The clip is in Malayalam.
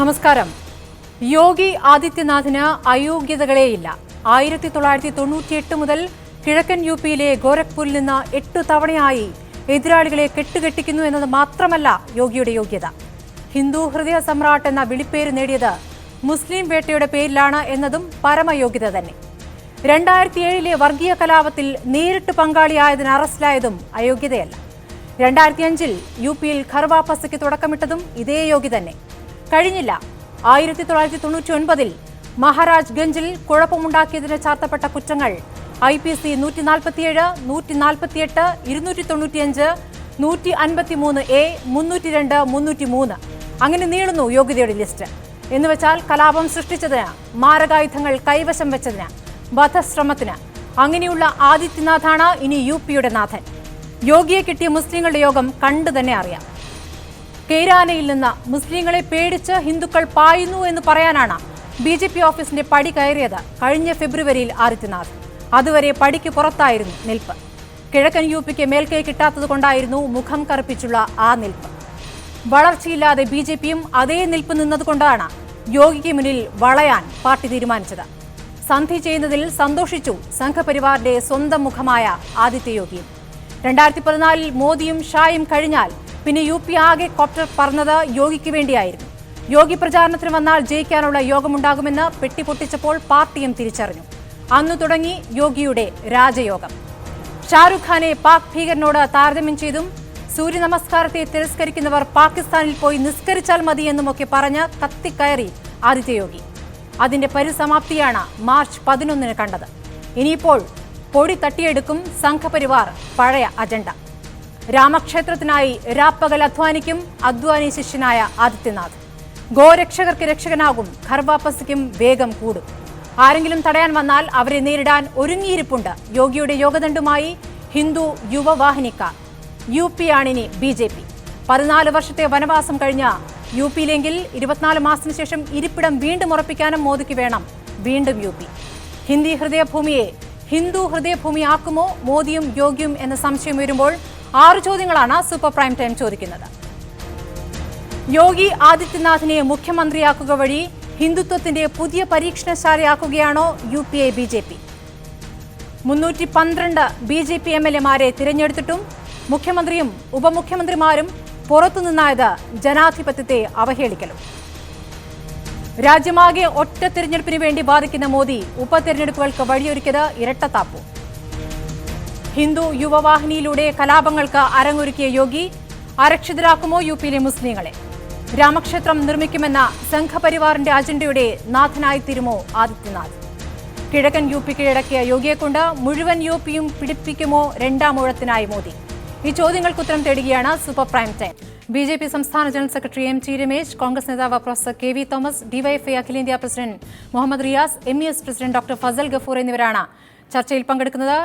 നമസ്കാരം. യോഗി ആദിത്യനാഥിന് അയോഗ്യതകളേയില്ല. ആയിരത്തി തൊള്ളായിരത്തി തൊണ്ണൂറ്റിയെട്ട് മുതൽ കിഴക്കൻ യു പിയിലെ ഗോരഖ്പൂരിൽ നിന്ന് എട്ടു തവണയായി എതിരാളികളെ കെട്ടുകെട്ടിക്കുന്നു എന്നത് മാത്രമല്ല യോഗിയുടെ യോഗ്യത. ഹിന്ദു ഹൃദയ സമ്രാട്ട് എന്ന വിളിപ്പേര് നേടിയത് മുസ്ലിം വേട്ടയുടെ പേരിലാണ് എന്നതും പരമയോഗ്യത തന്നെ. രണ്ടായിരത്തി ഏഴിലെ വർഗീയ കലാപത്തിൽ നേരിട്ട് പങ്കാളിയായതിന് അറസ്റ്റിലായതും അയോഗ്യതയല്ല. രണ്ടായിരത്തി അഞ്ചിൽ യു പിയിൽ ഖർവാ പസയ്ക്ക് തുടക്കമിട്ടതും ഇതേ യോഗ്യ തന്നെ. കഴിഞ്ഞില്ല. ആയിരത്തി തൊള്ളായിരത്തി തൊണ്ണൂറ്റി ഒൻപതിൽ മഹാരാജ് ഗഞ്ചിൽ കുഴപ്പമുണ്ടാക്കിയതിന് ചാർത്തപ്പെട്ട കുറ്റങ്ങൾ ഐ പി സി നൂറ്റി നാൽപ്പത്തിയേഴ് നൂറ്റി നാൽപ്പത്തിയെട്ട് ഇരുന്നൂറ്റി തൊണ്ണൂറ്റിയഞ്ച് നൂറ്റി അൻപത്തി മൂന്ന് എ മുന്നൂറ്റി രണ്ട് മുന്നൂറ്റി മൂന്ന് അങ്ങനെ നീളുന്നു യോഗ്യതയുടെ ലിസ്റ്റ്. എന്നുവെച്ചാൽ കലാപം സൃഷ്ടിച്ചതിന് മാരകായുധങ്ങൾ കൈവശം വെച്ചതിന്. വധശ്രമത്തിന്. അങ്ങനെയുള്ള ആദിത്യനാഥാണ് ഇനി യു പിയുടെ നാഥൻ. യോഗിയെ കിട്ടിയ മുസ്ലിങ്ങളുടെ യോഗം കണ്ടു തന്നെ അറിയാം. കെയ്രാനയിൽ നിന്ന് മുസ്ലിങ്ങളെ പേടിച്ച് ഹിന്ദുക്കൾ പായുന്നു എന്ന് പറയാനാണ് ബി ജെ പി ഓഫീസിന്റെ പടി കയറിയത് കഴിഞ്ഞ ഫെബ്രുവരിയിൽ ആദിത്യനാഥ് അതുവരെ പടിക്ക് പുറത്തായിരുന്നു നിൽപ്പ്. കിഴക്കൻ യു പിക്ക് മേൽക്കൈ കിട്ടാത്തത് കൊണ്ടായിരുന്നു മുഖം കറുപ്പിച്ചുള്ള ആ നിൽപ്പ്. വളർച്ചയില്ലാതെ ബി ജെ പിയും അതേ നിൽപ്പ് നിന്നതുകൊണ്ടാണ് യോഗിക്ക് മുന്നിൽ വളയാൻ പാർട്ടി തീരുമാനിച്ചത്. സന്ധി ചെയ്യുന്നതിൽ സന്തോഷിച്ചു സംഘപരിവാറിന്റെ സ്വന്തം മുഖമായ ആദിത്യ യോഗിയും രണ്ടായിരത്തി പതിനാലിൽ മോദിയും ഷായും കഴിഞ്ഞാൽ പിന്നെ യു പി ആകെ കോപ്റ്റർ പറഞ്ഞത് യോഗിക്ക് വേണ്ടിയായിരുന്നു. യോഗി പ്രചാരണത്തിന് വന്നാൽ ജയിക്കാനുള്ള യോഗമുണ്ടാകുമെന്ന് പെട്ടി പൊട്ടിച്ചപ്പോൾ പാർട്ടിയും തിരിച്ചറിഞ്ഞു. അന്നു തുടങ്ങി യോഗിയുടെ രാജയോഗം. ഷാറുഖ് ഖാനെ പാക് ഭീകരനോട് താരതമ്യം ചെയ്തും സൂര്യ നമസ്കാരത്തെ തിരസ്കരിക്കുന്നവർ പാകിസ്ഥാനിൽ പോയി നിസ്കരിച്ചാൽ മതി എന്നുമൊക്കെ പറഞ്ഞ് കത്തിക്കയറി ആദിത്യ യോഗി അതിന്റെ പരിസമാപ്തിയാണ് മാർച്ച് പതിനൊന്നിന് കണ്ടത്. ഇനിയിപ്പോൾ പൊടി തട്ടിയെടുക്കും സംഘപരിവാർ പഴയ അജണ്ട. രാമക്ഷേത്രത്തിനായി രാപ്പകൽ അധ്വാനിക്കും അധ്വാനി ശിഷ്യനായ ആദിത്യനാഥ്. ഗോരക്ഷകർക്ക് രക്ഷകനാകും ഖർവാപ്പസിക്കും വേഗം കൂടും. ആരെങ്കിലും തടയാൻ വന്നാൽ അവരെ നേരിടാൻ ഒരുങ്ങിയിരിപ്പുണ്ട് യോഗിയുടെ യോഗദണ്ഡുമായി ഹിന്ദു യുവവാഹിനിക്കാർ. യു പി ആണിനി ബി ജെ പി. പതിനാല് വർഷത്തെ വനവാസം കഴിഞ്ഞ യു പിയിലെങ്കിൽ ഇരുപത്തിനാല് മാസത്തിന് ശേഷം ഇരിപ്പിടം വീണ്ടും ഉറപ്പിക്കാനും മോദിക്ക് വേണം. വീണ്ടും യു പി. ഹിന്ദി ഹൃദയഭൂമിയെ ഹിന്ദു ഹൃദയഭൂമിയാക്കുമോ മോദിയും യോഗിയും എന്ന സംശയം വരുമ്പോൾ ആറ് ചോദ്യങ്ങളാണ് സൂപ്പർ പ്രൈം ടൈം ചോദിക്കുന്നത്. യോഗി ആദിത്യനാഥിനെ മുഖ്യമന്ത്രിയാക്കുക വഴി ഹിന്ദുത്വത്തിന്റെ പുതിയ പരീക്ഷണശാലയാക്കുകയാണോ യു പി എ ബി ജെ പി? മുന്നൂറ്റി പന്ത്രണ്ട് B J P M L എമാരെ തിരഞ്ഞെടുത്തിട്ടും മുഖ്യമന്ത്രിയും ഉപമുഖ്യമന്ത്രിമാരും പുറത്തുനിന്നായത് ജനാധിപത്യത്തെ അവഹേളിക്കലും. രാജ്യമാകെ ഒറ്റ തിരഞ്ഞെടുപ്പിന് വേണ്ടി ബാധിക്കുന്ന മോദി ഉപതെരഞ്ഞെടുപ്പുകൾക്ക് വഴിയൊരുക്കിയത് ഇരട്ടത്താപ്പു. ഹിന്ദു യുവവാഹിനിയിലൂടെ കലാപങ്ങൾക്ക് അരങ്ങൊരുക്കിയ യോഗി അരക്ഷിതരാക്കുമോ യു പിയിലെ മുസ്ലിങ്ങളെ? രാമക്ഷേത്രം നിർമ്മിക്കുമെന്ന സംഘപരിവാറിന്റെ അജണ്ടയുടെ നാഥനായി തീരുമോ ആദിത്യനാഥ്? കിഴക്കൻ യു പി കീഴടക്കിയ യോഗിയെക്കൊണ്ട് മുഴുവൻ യു പിയും പിടിപ്പിക്കുമോ രണ്ടാം ഊഴത്തിനായി മോദി? ഈ ചോദ്യങ്ങൾക്ക് ഉത്തരം തേടുകയാണ് super prime time. B J P സംസ്ഥാന general secretary M T Ramesh Congress നേതാവ് professor K V Thomas DYFI അഖിലേന്ത്യാ president Muhammad Riyas M E S president doctor Fazal Gafoor എന്നിവരാണ് ചർച്ചയിൽ പങ്കെടുക്കുന്നത്.